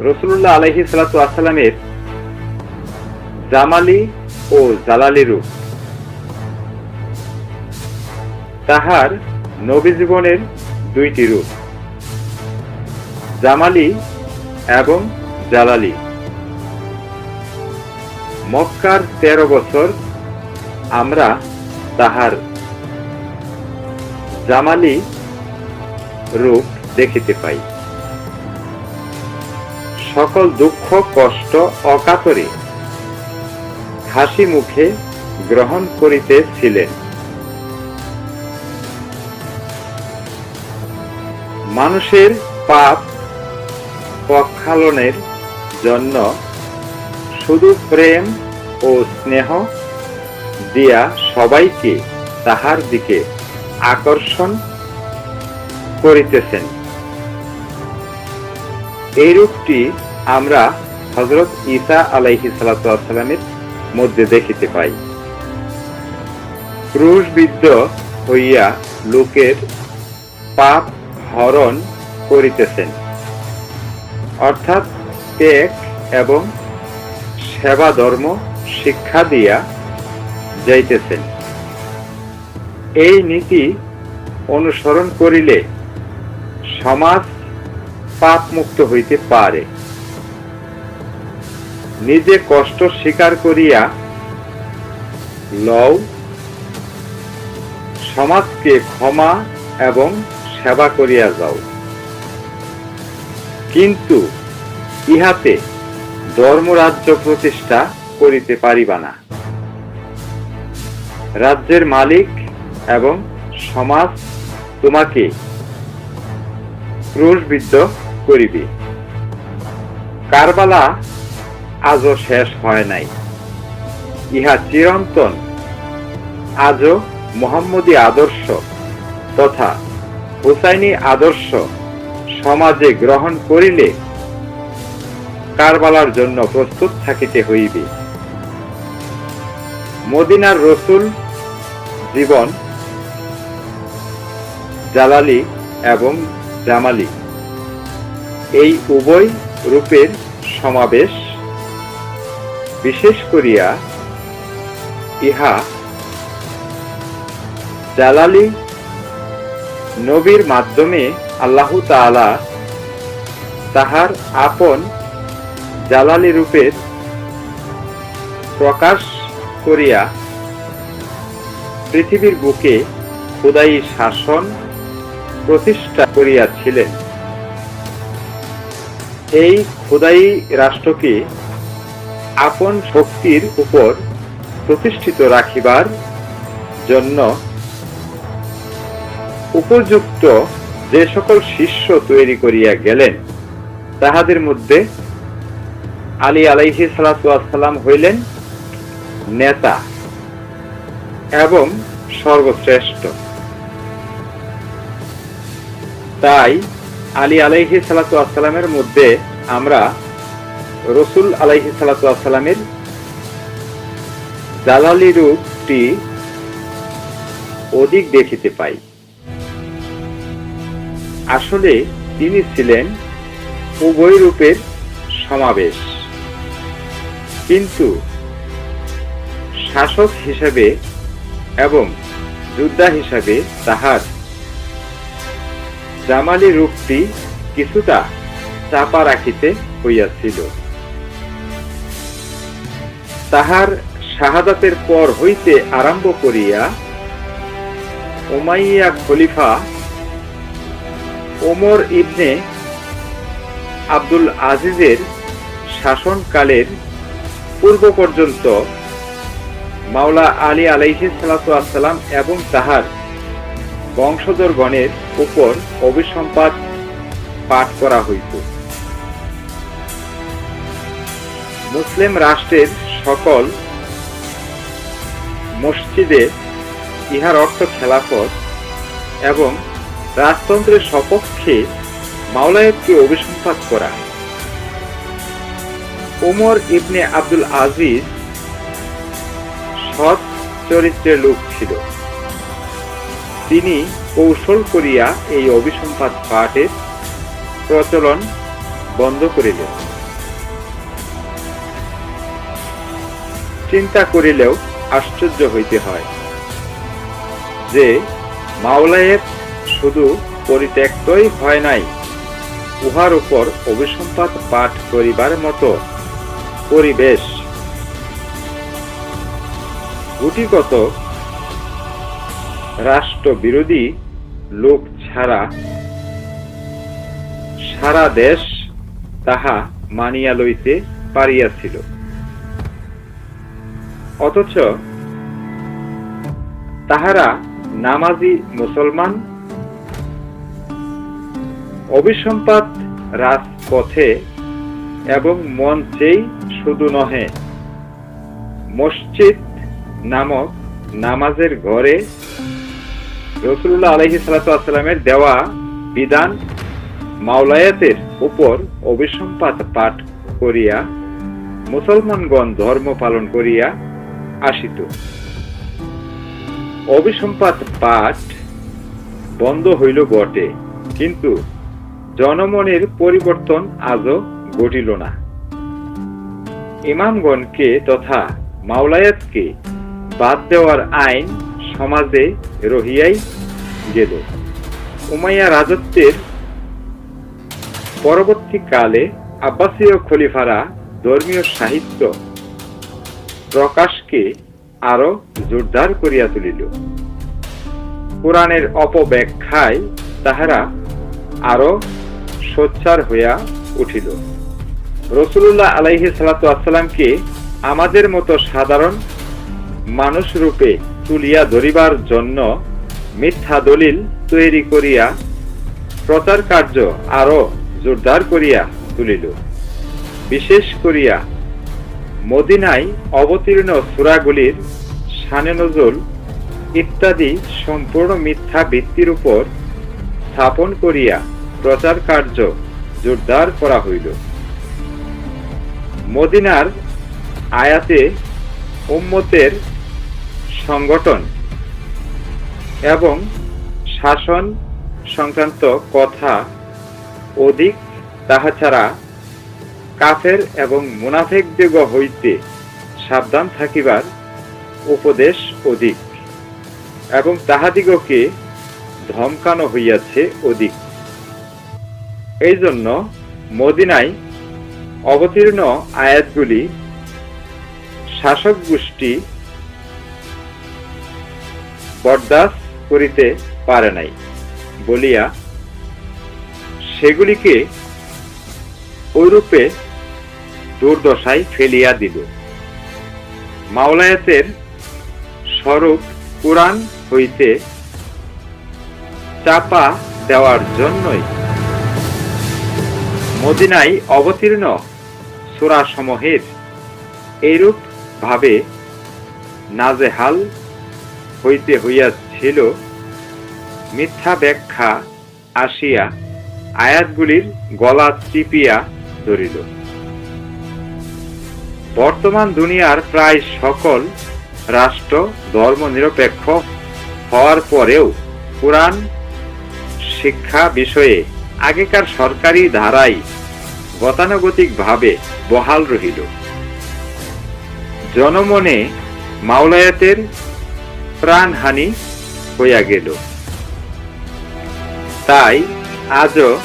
রসুল্লাহ আলহি সালাতামের জামালি ও জালালি রূপ। তাহার নবী জীবনের দুইটি রূপ, জামালি এবং জালালি। মক্কার তেরো বছর আমরা তাহার জামালি রূপ দেখিতে পাই। সকল দুঃখ, কষ্ট, অকাতরে হাসি মুখে গ্রহণ করিতেছিলেন। মানুষের পাপ প্রক্ষালনের জন্য শুধু প্রেম ও স্নেহ দিয়া সবাইকে তাহার দিকে আকর্ষণ করিতেছেন। এই রূপটি আমরা হজরত ইসা আলাইহি সালামের মধ্যে দেখিতে পাই। ক্রুশবিদ্ধ হইয়া লোকের পাপ হরণ করিতেছেন। অর্থাৎ ত্যাগ এবং সেবা ধর্ম শিক্ষা দিয়া যাইতেছেন। এই নীতি অনুসরণ করিলে সমাজ পাপ মুক্ত হইতে পারে। নিজে কষ্ট স্বীকার করিয়া লও, সমাজকে ক্ষমা এবং সেবা করিয়া যাও। কিন্তু ইহাতে ধর্মরাজ্য প্রতিষ্ঠা করিতে পারিবা না। রাজ্যের মালিক এবং সমাজ তোমাকে ক্রুশবিদ্ধ করিবে। কারবালা আজও শেষ হয় নাই। ইহা চিরন্তন। আজও মোহাম্মদী আদর্শ তথা হুসাইনি আদর্শ সমাজে গ্রহণ করিলে কারবালার জন্য প্রস্তুত থাকিতে হইবে। মদিনার রসুল জীবন জালালি এবং জামালি। এই উভয় রূপের সমাবেশ বিশেষ করিয়া ইহা জালালি নবীর মাধ্যমে আল্লাহ তাআলা তাহার আপন জালালি রূপের প্রকাশ করিয়া পৃথিবীর বুকে খুদাই শাসন প্রতিষ্ঠা করিয়াছিলেন। এই খুদাই রাষ্ট্রকে আপন শক্তির উপর প্রতিষ্ঠিত রাখিবার জন্য উপযুক্ত যে সকল শিষ্য তৈরি করিয়া গেলেন, তাহাদের মধ্যে আলী আলাইহি সালাম হইলেন নেতা এবং সর্বশ্রেষ্ঠ। তাই আলী আলাইহি সালামের মধ্যে আমরা রসুল আলাইহি সালামের জালালি রূপটি অধিক দেখিতে পাই। আসলে তিনি ছিলেন উভয় রূপের সমাবেশ। কিন্তু শাসক হিসাবে এবং যোদ্ধা হিসাবে তাহার জামালি রূপটি কিছুটা চাপা রাখিতে হইয়াছিল। তাহার শাহাদাতের পর হইতে আরম্ভ করিয়া ওমাইয়া খলিফা ওমর ইবনে আব্দুল আজিজের শাসনকালের পূর্ব পর্যন্ত মাওলা আলী আলাইহি সালাম এবং তাহার বংশধরগণের উপর অভিসম্পাদ পাঠ করা হইত। মুসলিম রাষ্ট্রের সকল মসজিদে ইহার অর্থ খেলাফত এবং রাজতন্ত্রের সপক্ষে মাওলায়তকে অভিসম্পাদ করা। ওমর ইবনে আব্দুল আজিজ সৎ চরিত্রের লোক ছিল। তিনি কৌশল করিয়া এই অভিসম্পাদ পাঠের প্রচলন বন্ধ করিলেন। চিন্তা করিলেও আশ্চর্য হইতে হয় যে মাওলায়ের শুধু পরিত্যক্তই হয় নাই, উহার উপর অভিসম্পাত পাঠ করিবার মতো পরিবেশ। গুটিগত রাষ্ট্র বিরোধী লোক ছাড়া সারা দেশ তাহা মানিয়া লইতে পারিয়াছিল। অথচ তাহারা নামাজি মুসলমান অভিসম্পাত রাজপথে এবং মঞ্চেই শুধু নহে, মসজিদ নামক নামাজের ঘরে রসুল্লাহ আলহি সালাতামের দেওয়া বিধান মাওলায়াতের উপর অভিসম্পাত পাঠ করিয়া মুসলমানগণ ধর্ম পালন করিয়া আসিত। অভিসম্পাত পাঠ বন্ধ হইল বটে, কিন্তু জনমনের পরিবর্তন আজও ঘটিল না। ইমামগণকে তথা মাওলায়াতকে বাদ দেওয়ার আইন সমাজে রহিয়াই গেল। উমাইয়া রাজত্বের পরবর্তীকালে আব্বাসীয় খলিফারা ধর্মীয় সাহিত্য প্রকাশকে আরও জোরদার করিয়া তুলিল। কোরআনের অপব্যাখ্যায় তাহারা আরও সোচ্চার হইয়া উঠিল। রসুল্লাহ আলাইহি সালাতামকে আমাদের মতো সাধারণ মানুষ রূপে তুলিয়া ধরিবার জন্য মিথ্যা দলিল তৈরি করিয়া প্রচার কার্য আরও জোরদার করিয়া তুলিল। বিশেষ করিয়া মদিনায় অবতীর্ণ সুরাগুলির শানে নজল ইত্যাদি সম্পূর্ণ মিথ্যা ভিত্তির উপর স্থাপন করিয়া প্রচার কার্য জোরদার করা হইল। মদিনার আয়াতে উম্মতের সংগঠন এবং শাসন সংক্রান্ত কথা অধিক তাহা ছাড়া কাফের এবং মুনাফেকদিগ হইতে সাবধান থাকিবার উপদেশ অধিক, এবং তাহাদিগকে ধমকানো হইয়াছে অধিক। এই জন্য মদিনায় অবতীর্ণ আয়াতগুলি শাসক গোষ্ঠী বরদাস্ত করিতে পারে নাই, বলিয়া সেগুলিকে ঐরূপে দুর্দশায় ফেলিয়া দিল। মাওলায়াতের স্বরূপ কোরআন হইতে চাপা দেওয়ার জন্যই মদিনায় অবতীর্ণ সুরাসমূহের এইরূপ ভাবে নাজেহাল হইতে হইয়াছিল মিথ্যা ব্যাখ্যা আসিয়া আয়াতগুলির গলা চিপিয়া ধরিল। বর্তমান দুনিয়ার প্রায় সকল রাষ্ট্র ধর্ম নিরপেক্ষ হওয়ার পরেও কোরআন শিক্ষা বিষয়ে আগেকার সরকারি ধারাই গতানুগতিকভাবে বহাল রহিল। জনমনে মাওলায়াতের প্রাণহানি হইয়া গেল। তাই আজও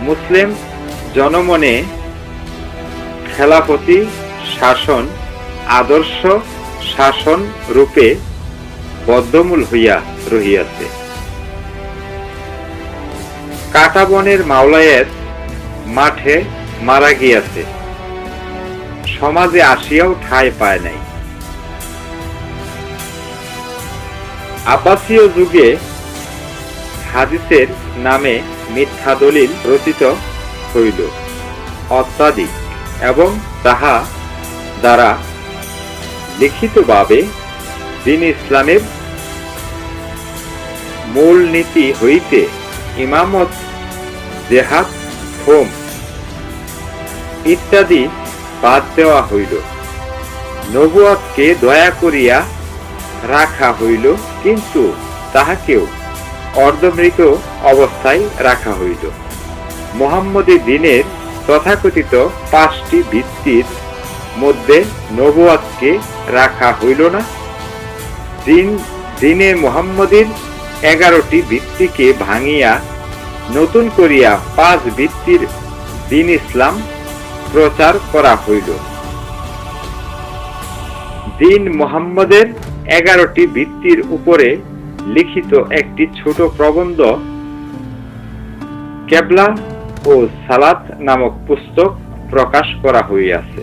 মুসলিম জনমনে খেলাপতি, শাসন, আদর্শ, শাসন রূপে বদ্ধমূল হইয়া রহিয়াছে। কাটাবনের মাওলায়ের মাঠে মারা গিয়াছে। সমাজে আসিয়াও ঠাঁই পায় নাই। আব্বাসীয় যুগে হাদিসের নামে মিথ্যা দলিল রচিত হইল। অত্যাধিক। এবং তাহা দ্বারা লিখিতভাবে দিন ইসলামের মূল নীতি হইতে ইমামত, জেহাদ, হোম ইত্যাদি বাদ দেওয়া হইল। নবুয়াতকে দয়া করিয়া রাখা হইল, কিন্তু তাহাকেও অর্ধমৃত অবস্থায় রাখা হইল। মোহাম্মদী দিনের তথাকথিত পাঁচটি ভিত্তির মধ্যে নবুয়াতকে রাখা হইল না। দিন, দিনে মোহাম্মদীর এগারোটি ভিত্তিকে ভাঙিয়া নতুন করিয়া পাঁচ ভিত্তির দিন ইসলাম প্রচার করা হইল। দিন মোহাম্মদের এগারোটি ভিত্তির উপরে লিখিত একটি ছোট প্রবন্ধ, কেবলা ও সালাত নামক পুস্তক প্রকাশ করা হইয়াছে।